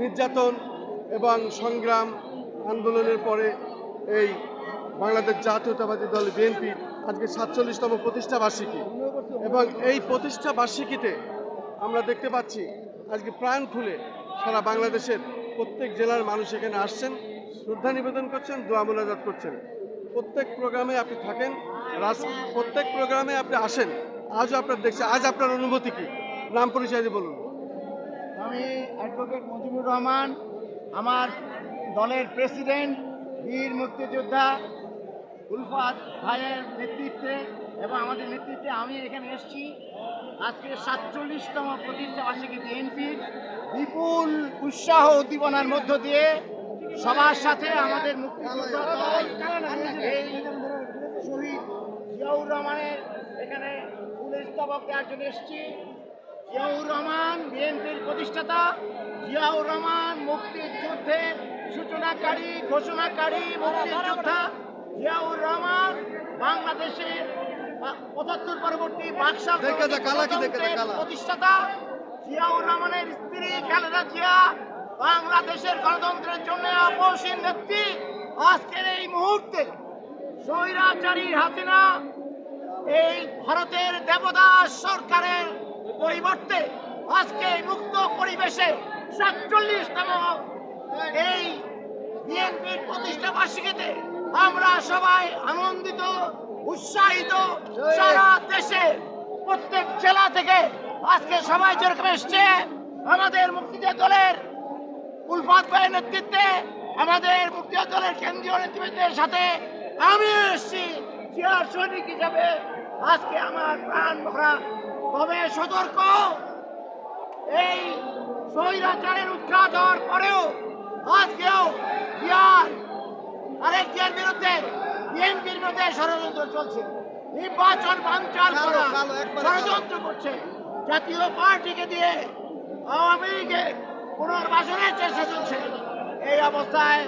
নির্যাতন এবং সংগ্রাম আন্দোলনের পরে এই বাংলাদেশ জাতীয়তাবাদী দল বিএনপি আজকে সাতচল্লিশতম প্রতিষ্ঠা বার্ষিকী। এবং এই প্রতিষ্ঠা বার্ষিকীতে আমরা দেখতে পাচ্ছি, আজকে প্রাণ খুলে সারা বাংলাদেশের প্রত্যেক জেলার মানুষ এখানে আসছেন, শ্রদ্ধা নিবেদন করছেন, দোয়া মোনাজাত করছেন। প্রত্যেক প্রোগ্রামে আপনি থাকেন প্রত্যেক প্রোগ্রামে আপনি আসেন। আজও আপনার দেখছি, আজ আপনার অনুভূতি কি? নাম পরিচয় বলুন। আমি অ্যাডভোকেট মুজিবুর রহমান, আমার দলের প্রেসিডেন্ট বীর মুক্তিযোদ্ধা উলফাত ভাইয়ের নেতৃত্বে এবং আমাদের নেতৃত্বে আমি এখানে এসেছি। আজকে সাতচল্লিশতম প্রতিষ্ঠা বার্ষিকী বিএনপির বিপুল উৎসাহ উদ্দীপনার মধ্য দিয়ে সবার সাথে আমাদের মুক্তিযোদ্ধা শহীদ জিয়াউর রহমানের এখানে ফুলের স্তবক দেওয়ার জন্য এসেছি। জিয়াউর রহমান বিএনপির প্রতিষ্ঠাতা জিয়াউর রহমান মুক্তিযুদ্ধের সূচনাকারী ঘোষণাকারী মুক্তিযোদ্ধা জিয়াউর রহমান বাংলাদেশের পঁচাত্তর পরবর্তী কালা। প্রতিষ্ঠাতা জিয়াউর রহমানের স্ত্রী খালেদা জিয়া বাংলাদেশের গণতন্ত্রের জন্য আপসীন নেত্রী আজকের এই মুহূর্তে স্বৈরাচারী হাসিনা এই ভারতের দেবদাস সরকারের পরিবর্তে আজকে মুক্ত পরিবেশে সাতচল্লিশতম এই বিএনপির প্রতিষ্ঠা বার্ষিকীতে আমরা সবাই আনন্দিত, উৎসাহিত, সারা দেশে প্রত্যেক জেলা থেকে আজকে সবাই যেরকম এসছে, আমাদের মুক্তিযোদ্ধা দলের উলফাত ভাইয়ের নেতৃত্বে, আমাদের মুক্তিযোদ্ধা দলের কেন্দ্রীয় নেতৃত্বের সাথে আমি এসেছি জিয়ার সৈনিক হিসাবে। আজকে আমার প্রাণ ভরা, তবে সতর্ক এই স্বৈরাচারের উৎখাত হওয়ার পরেও আজকেও জিয়ার আরেক জিয়ার বিরুদ্ধে বিএনপির বিরুদ্ধে ষড়যন্ত্র চলছে। নির্বাচন বাঞ্চাল করা। ষড়যন্ত্র করছে। জাতীয় পার্টিকে দিয়ে আওয়ামী লীগে পুনর্বাসনের চেষ্টা চলছে। এই অবস্থায়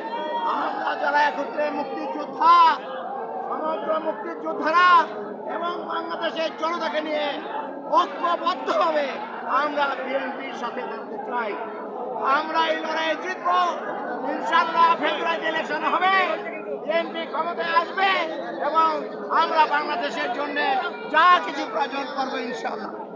আমরা যারা একত্রে মুক্তিযোদ্ধা সমগ্র মুক্তিযোদ্ধারা এবং বাংলাদেশের জনতাকে নিয়ে ঐক্যবদ্ধভাবে আমরা বিএনপির সাথে থাকতে চাই। আমরা এই লড়াই জিতব। ইনশাল্লাহ ফেব্রুয়ারি ইলেকশন হবে। বিএনপি ক্ষমতায় আসবে এবং আমরা বাংলাদেশের জন্য যা কিছু প্রয়োজন করব ইনশাল্লাহ